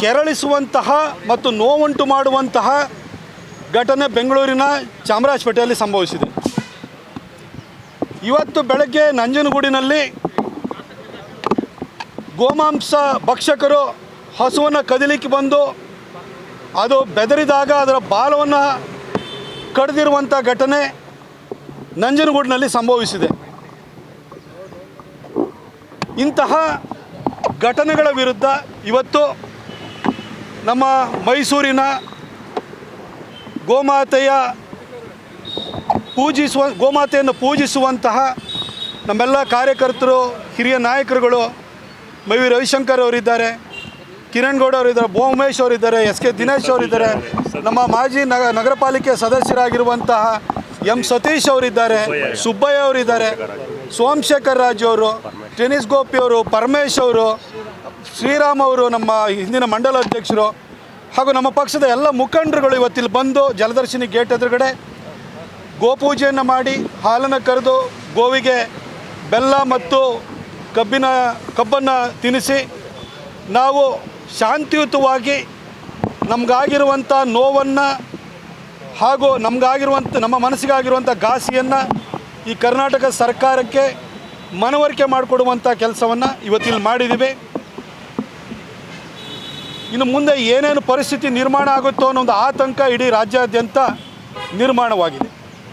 ಕೆರಳಿಸುವಂತಹ ಮತ್ತು ನೋವುಂಟು ಮಾಡುವಂತಹ ಘಟನೆ ಬೆಂಗಳೂರಿನ ಚಾಮರಾಜಪೇಟೆಯಲ್ಲಿ ಸಂಭವಿಸಿದೆ. ಇವತ್ತು ಬೆಳಗ್ಗೆ ನಂಜನಗೂಡಿನಲ್ಲಿ ಗೋಮಾಂಸ ಭಕ್ಷಕರು ಹಸುವನ್ನು ಕದಿಲಿಕ್ಕೆ ಬಂದು ಅದು ಬೆದರಿದಾಗ ಅದರ ಬಾಲವನ್ನು ಕಡಿದಿರುವಂಥ ಘಟನೆ ನಂಜನಗೂಡಿನಲ್ಲಿ ಸಂಭವಿಸಿದೆ. ಇಂತಹ ಘಟನೆಗಳ ವಿರುದ್ಧ ಇವತ್ತು ನಮ್ಮ ಮೈಸೂರಿನ ಗೋಮಾತೆಯ ಪೂಜಿಸುವ, ಗೋಮಾತೆಯನ್ನು ಪೂಜಿಸುವಂತಹ ನಮ್ಮೆಲ್ಲ ಕಾರ್ಯಕರ್ತರು, ಹಿರಿಯ ನಾಯಕರುಗಳು, ಮೈ ವಿ ರವಿಶಂಕರ್ ಅವರಿದ್ದಾರೆ, ಕಿರಣ್ ಗೌಡ ಅವರಿದ್ದಾರೆ ಬೋ ಉಮೇಶ್ ಅವರಿದ್ದಾರೆ, ಎಸ್ ಕೆ ದಿನೇಶ್ ಅವರಿದ್ದಾರೆ, ನಮ್ಮ ಮಾಜಿ ನಗ ನಗರ ಪಾಲಿಕೆ ಸದಸ್ಯರಾಗಿರುವಂತಹ ಎಂ ಸತೀಶ್ ಅವರಿದ್ದಾರೆ, ಸುಬ್ಬಯ್ಯ ಅವರಿದ್ದಾರೆ ಸೋಮಶೇಖರ್ ರಾಜು ಅವರು, ಟೆನಿಸ್ ಗೋಪಿ ಅವರು, ಪರಮೇಶ್ ಅವರು, ಶ್ರೀರಾಮ್ ಅವರು, ನಮ್ಮ ಹಿಂದಿನ ಮಂಡಲ ಅಧ್ಯಕ್ಷರು ಹಾಗೂ ನಮ್ಮ ಪಕ್ಷದ ಎಲ್ಲ ಮುಖಂಡರುಗಳು ಇವತ್ತಿಲ್ಲಿ ಬಂದು ಜಲದರ್ಶಿನಿ ಗೇಟ್ ಎದುರುಗಡೆ ಗೋಪೂಜೆಯನ್ನು ಮಾಡಿ ಹಾಲನ್ನು ಕರೆದು ಗೋವಿಗೆ ಬೆಲ್ಲ ಮತ್ತು ಕಬ್ಬಿನ, ಕಬ್ಬನ್ನು ತಿನ್ನಿಸಿ ನಾವು ಶಾಂತಿಯುತವಾಗಿ ನಮಗಾಗಿರುವಂಥ ನೋವನ್ನು ಹಾಗೂ ನಮಗಾಗಿರುವಂಥ ನಮ್ಮ ಮನಸ್ಸಿಗಾಗಿರುವಂಥ ಘಾಸಿಯನ್ನು ಈ ಕರ್ನಾಟಕ ಸರ್ಕಾರಕ್ಕೆ ಮನವರಿಕೆ ಮಾಡಿಕೊಡುವಂಥ ಕೆಲಸವನ್ನು ಇವತ್ತಿಲ್ಲಿ ಮಾಡಿದ್ದೀವಿ. ಇನ್ನು ಮುಂದೆ ಏನೇನು ಪರಿಸ್ಥಿತಿ ನಿರ್ಮಾಣ ಆಗುತ್ತೋ ಅನ್ನೋ ಒಂದು ಆತಂಕ ಇಡೀ ರಾಜ್ಯಾದ್ಯಂತ ನಿರ್ಮಾಣವಾಗಿದೆ.